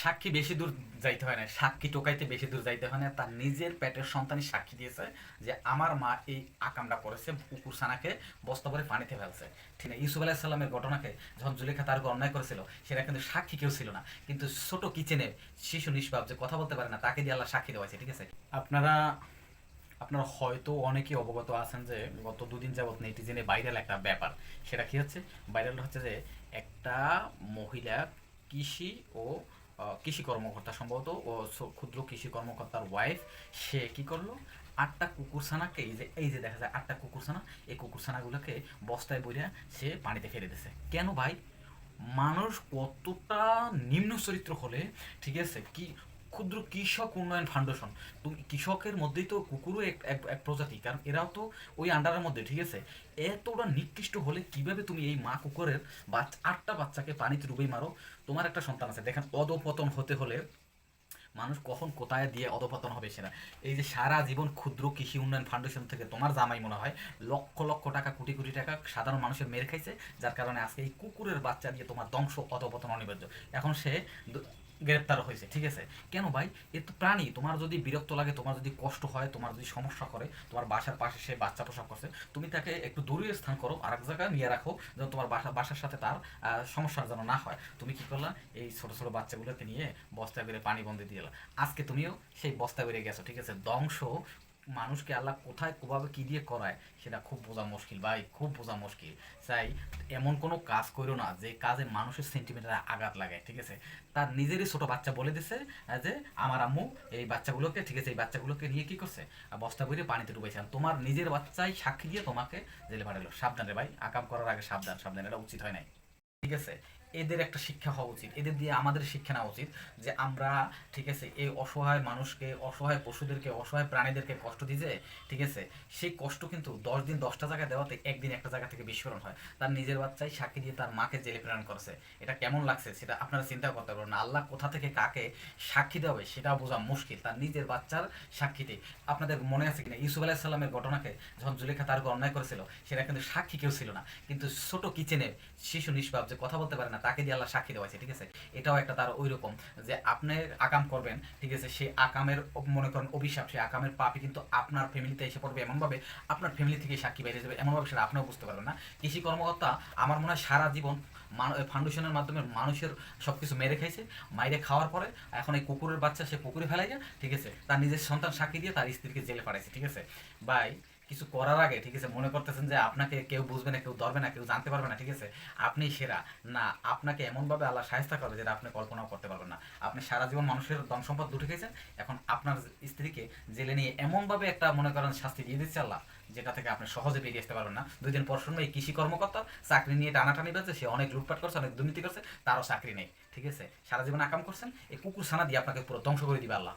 সাক্ষী বেশি দূর যাইতে হয় না, সাক্ষী টোকাইতে বেশি দূর যাইতে হয় না। তার নিজের পেটের সন্তানই সাক্ষী দিয়েছে যে, আমার মা এই আকামটা করেছে, কুকুর সানাকে বস্তা করে পানিতে ফেলছে। ঠিক আছে ইউসুফ আলাহিসাল্লামের ঘটনাকে যখন জুলেখা তার অন্যায় করেছিল, সেটা কিন্তু সাক্ষী কেউ ছিল না। কিন্তু ছোট কিচেনে শিশু নিষ্পাপ যে কথা বলতে পারে না, তাকে দিয়ে আল্লাহ সাক্ষী দেওয়া হয়েছে ঠিক আছে? আপনারা আপনারা হয়তো অনেকেই অবগত আছেন যে, গত দুদিন যাবৎ নেটিজেনে ভাইরাল একটা ব্যাপার। সেটা কি হচ্ছে? ভাইরাল হচ্ছে যে, একটা মহিলা কৃষি ও কৃষি কর্মকর্তা সম্ভবত, ও ক্ষুদ্র কৃষি কর্মকর্তার ওয়াইফ সে কি করল? আটটা কুকুরছানাকে, এই যে এই যে দেখা যায়, আটটা কুকুরছানা, এই কুকুরছানাগুলোকে বস্তায় বইয়া সে পানিতে ফেলে দিছে। কেন ভাই? মানুষ কতটা নিম্ন চরিত্র হলে, ঠিক আছে, কি ক্ষুদ্র কৃষক উন্নয়ন ফাউন্ডেশন কৃষকের মধ্যেই তো কুকুরও এক এক প্রজাতি। কারণ এরাও তো ওই আন্ডারের মধ্যে, ঠিক আছে? এতটা নিকৃষ্ট হলে কীভাবে তুমি এই মা কুকুরের বাচ্চা আটটা বাচ্চাকে পানিতে ডুবেই মারো? তোমার একটা সন্তান আছে। দেখেন, অধপতন হতে হলে মানুষ কখন কোথায় দিয়ে অধপতন হবে সেটা। এই যে সারা জীবন ক্ষুদ্র কৃষি উন্নয়ন ফাউন্ডেশন থেকে তোমার জামাই মনে হয় লক্ষ লক্ষ টাকা, কোটি কোটি টাকা সাধারণ মানুষের মেরে খাইছে, যার কারণে আজকে এই কুকুরের বাচ্চা দিয়ে তোমার ধ্বংস, অধপতন, অনিবার্য। এখন সে গ্রেপ্তার হয়েছে ঠিক আছে? কেন ভাই? এ তো প্রাণী তোমার যদি বিরক্ত লাগে তোমার যদি কষ্ট হয় তোমার যদি সমস্যা করে তোমার বাসার পাশে সে বাচ্চা প্রসব করছে তুমি তাকে একটু দূরে স্থান করো আর এক জায়গায় নিয়ে রাখো যেন তোমার বাসা বাসার সাথে তার আহ, সমস্যা যেন না হয়। তুমি কি করলা? এই ছোট ছোট বাচ্চাগুলোকে নিয়ে বস্তা করে পানি বন্ধে দিয়ে। আজকে তুমিও সেই বস্তা বেরিয়ে গেছো ঠিক আছে? ধ্বংস মানুষকে আল্লাহ কোথায়, কোভাবে কি দিয়ে করায়, সেটা খুব বোঝা মুশকিল ভাই, খুব বোঝা মুশকিল। চাই, এমন কোনো কাজ করো না যে কাজে মানুষের সেন্টিমিটারে আঘাত লাগায়, ঠিক আছে? তার নিজেরই ছোট বাচ্চা বলে দিছে যে আমার আম্মু এই বাচ্চাগুলোকে, ঠিক আছে, এই বাচ্চাগুলোকে নিয়ে কি করছে? বস্তা বইরে পানিতে ডুবাইছে। তোমার নিজের বাচ্চাই সাক্ষী দিয়ে তোমাকে জেলে পাঠালো। সাবধানে ভাই, আকাম করার আগে সাবধান সাবধান, এটা উচিত হয় নাই। ঠিক আছে? এদের একটা শিক্ষা হওয়া উচিত। এদের দিয়ে আমাদের শিক্ষা নেওয়া উচিত যে আমরা, ঠিক আছে, এই অসহায় মানুষকে, অসহায় পশুদেরকে, অসহায় প্রাণীদেরকে কষ্ট দিতে ঠিক আছে, সেই কষ্ট কিন্তু দশ দিন দশটা জায়গায় দেওয়াতে একদিন একটা জায়গা থেকে বিস্ফোরণ হয়। তার নিজের বাচ্চাই সাক্ষী দিয়ে তার মাকে জেলে প্রেরণ করেছে। এটা কেমন লাগছে সেটা আপনারা চিন্তা করতে পারবেন আল্লাহ কোথা থেকে কাকে সাক্ষী দেবে সেটা বোঝা মুশকিল। তার নিজের বাচ্চার সাক্ষীতে। আপনাদের মনে আছে কিনা? ইউসুফ আলাহিসাল্লামের ঘটনাকে যখন জুলেখা তার উপর অন্যায় করেছিল, সেটা কিন্তু সাক্ষী কেউ ছিল না। কিন্তু ছোট কিচেনে শিশু নিষ্পাপ যে কথা বলতে পারে না তাকে দিয়ে আল্লাহ সাক্ষী দেওয়া হয়েছে ঠিক আছে? এটাও একটা তার ওই রকম যে আপনি আকাম করবেন, ঠিক আছে? সেই আকামের মনে করেন অভিশাপ সেই আকামের পাপই কিন্তু আপনার ফ্যামিলিতে এসে পড়বে। এমনভাবে আপনার ফ্যামিলি থেকে সাক্ষী বেরিয়ে যাবে, এমনভাবে সেটা আপনিও বুঝতে পারবেন না। কৃষি কর্মকর্তা আমার মনে হয় সারা জীবন ফাউন্ডেশনের মাধ্যমে মানুষের সব কিছু মেরে খাইছে, মাইরে খাওয়ার পরে এখন এই কুকুরের বাচ্চা সে পুকুরে ফেলাই যায় ঠিক আছে? তার নিজের সন্তান সাক্ষী দিয়ে তার স্ত্রীকে জেলে পাঠাইছে, ঠিক আছে? ভাই কিছু করার আগে, ঠিক আছে, মনে করতেছেন যে আপনাকে কেউ বুঝবে না, কেউ ধরবে না, কেউ জানতে পারবে না, ঠিক আছে? আপনি সেরা। না, আপনাকে এমনভাবে আল্লাহ সাহায্য করবে যেটা আপনি কল্পনাও করতে পারবেন না। আপনি সারা জীবন মানুষের ধন সম্পদ লুটে খেয়েছেন, এখন আপনার স্ত্রীকে জেলে নিয়ে এমনভাবে একটা, মনে করেন, শাস্তি দিয়ে দিচ্ছে আল্লাহ, যেটা থেকে আপনি সহজে বেরিয়ে আসতে পারবেন না। দুই দিন পর শুনব কৃষি কর্মকর্তা চাকরি নিয়ে টানাটানি বেঁচে সে অনেক লুটপাট করছে, অনেক দুর্নীতি করছে, তারও চাকরি নেই, ঠিক আছে? সারা জীবন আকাম করছেন, এই কুকুর ছানা দিয়ে আপনাকে পুরো ধ্বংস করে দিবে আল্লাহ।